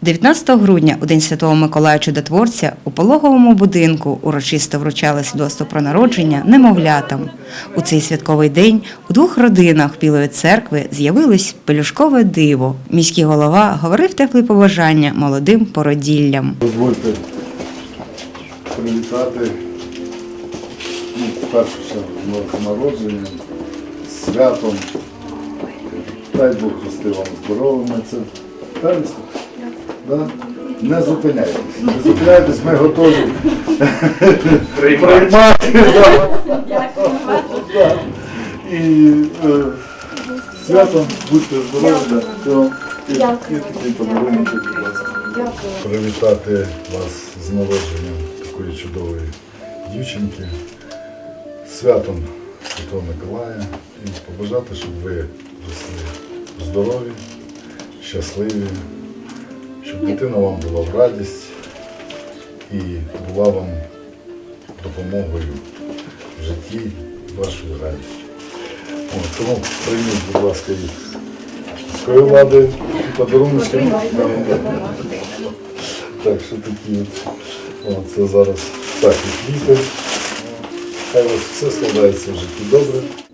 19 грудня, у День Святого Миколая Чудотворця, у пологовому будинку урочисто вручали свідоцтво про народження немовлятам. У цей святковий день у двох родинах Білої церкви з'явилось пелюшкове диво. Міський голова говорив теплі побажання молодим породіллям. Дозвольте привітати ну, перше з народження, святом. Дай Бог рости вам здоровими. Це? Да? Не зупиняйтесь. Не зупиняйтесь, ми готові приймати. І е, святом будьте здорові. І- І будь ласка. Привітати вас з народженням такої чудової дівчинки, святом Святого Миколая і побажати, щоб ви росли здорові, щасливі, щоб дитина вам була в радість і була вам допомогою в житті, вашою радістю. От, тому прийміть, будь ласка, від міської влади подарунки. Так, що такі от. Це зараз так, і квіти. Хай у вас все складається в житті добре.